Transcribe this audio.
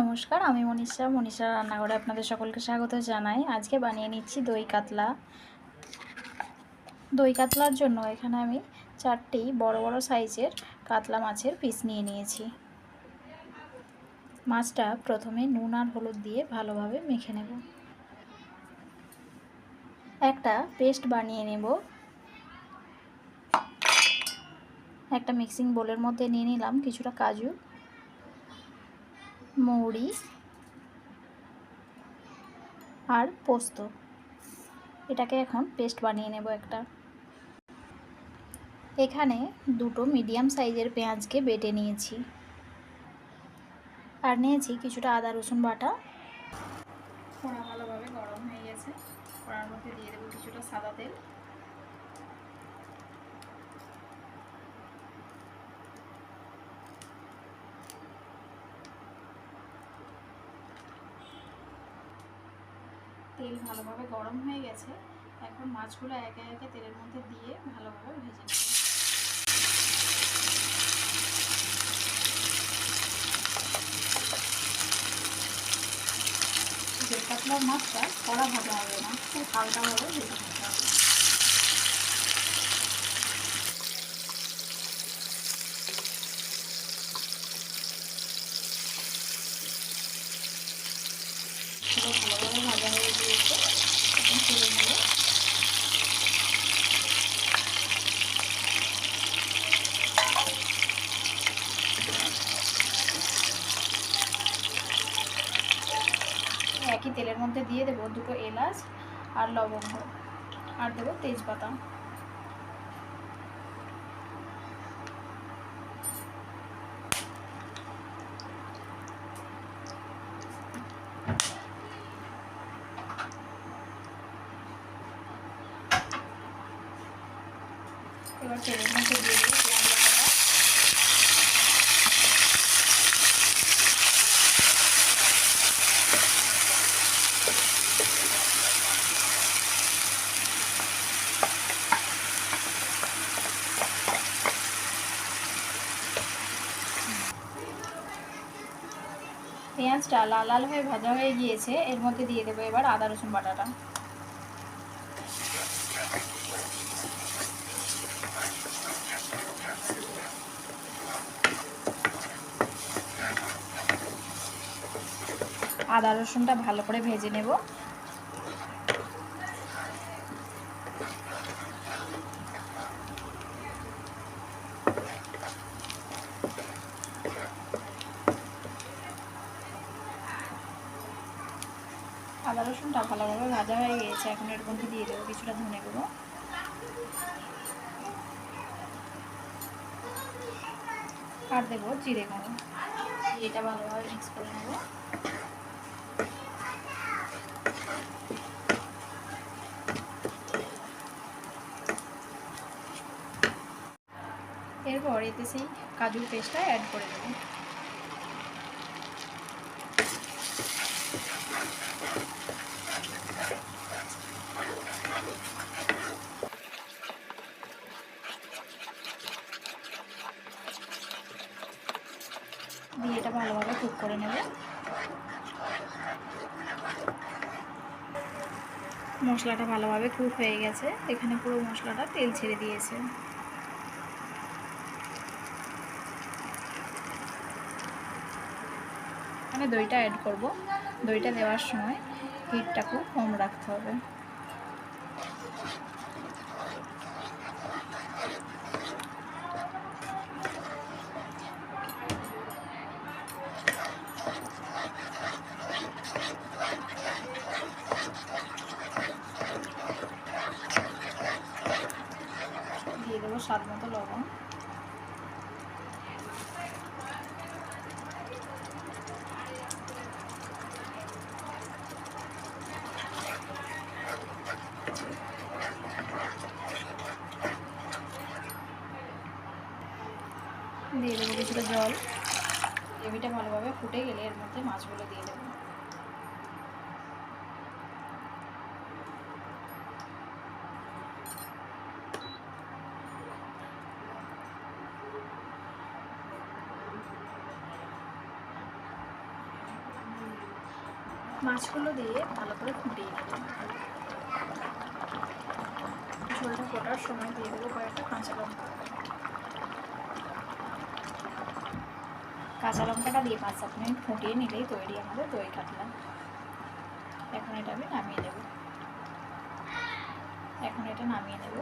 নমস্কার, আমি মনীষা। মনীষা রান্নাঘরে আপনাদের সকলকে স্বাগত জানাই। আজকে বানিয়ে নিচ্ছি দই কাতলা। দই কাতলার জন্য এখানে আমি চারটি বড় বড় সাইজের কাতলা মাছের পিস নিয়ে নিয়েছি। মাছটা প্রথমে নুন আর হলুদ দিয়ে ভালোভাবে মেখে নেব। একটা পেস্ট বানিয়ে নেব। একটা মিক্সিং বোলের মধ্যে নিয়ে নিলাম কিছুটা কাজু। মৌরি আর পোস্ত। এটাকে এখন পেস্ট বানিয়ে নেব একটা। এখানে দুটো মিডিয়াম সাইজের পেঁয়াজকে বেটে নিয়েছি। আর নিয়েছি কিছুটা আদা, রসুন বাটা। ভালোভাবে গরম হয়ে গেছে। কড়ার মধ্যে দিয়ে দেবো কিছুটা সাদা তেল। তেল ভালোভাবে গরম হয়ে গেছে। এখন মাছগুলো একে একে তেলের মধ্যে দিয়ে ভালোভাবে ভেজে নেব। কাতলার মাছটা কড়া ভাজা হবে না, খুব হালকাভাবে ভেজে নিতে হবে পুরো ভালোভাবে ভাজা হয়ে গিয়েছে এখন তুলে নেব একই তেলের মধ্যে দিয়ে দেবো দুটো এলাচ আর লবঙ্গ। আর দেবো তেজপাতা। এবার তেলের মধ্যে দিয়ে দেবো পেঁয়াজ বাটাটা পেঁয়াজটা লাল লাল হয়ে ভাজা হয়ে গিয়েছে, এর মধ্যে দিয়ে দেবো এবার আদা, রসুন, বাটাটা। আদা, রসুনটা ভালো করে ভেজে নেব। আদা রসুনটা ভালোভাবে ভাজা হয়ে গিয়েছে। এখন এর মধ্যে দিয়ে দেবো কিছুটা ধনে গুঁড়ো। আর দেবো জিরে গুঁড়ো। এটা ভালোভাবে মিক্স করে নেব। এরপর এতে সেই কাজুর পেস্টটা অ্যাড করে দেবো। ভালোভাবে কুক করে নেব। মশলাটা ভালোভাবে কুক হয়ে গেছে। এখানে পুরো মশলাটা তেল ছেড়ে দিয়েছে। আমি দইটা অ্যাড করব। দইটা দেওয়ার সময় হিটটা খুব কম রাখতে হবে দিয়ে দেবো স্বাদ মতো লবণ। দিয়ে দেবো কিছুটা জল। গ্রেভিটা ভালোভাবে ফুটে গেলে এর মধ্যে মাছগুলো দিয়ে দেবো। মাছগুলো দিয়ে ভালো করে ফুটিয়ে নেব। ঝোলটা ফোটার সময় দিয়ে দেবো কয়েকটা কাঁচা লঙ্কা। কাঁচা লঙ্কাটা দিয়ে পাঁচ সাত মিনিট ফুটিয়ে নিলেই তৈরি আমাদের দই কাটলাম এখন এটা আমি নামিয়ে নেব। এখন এটা নামিয়ে নেব।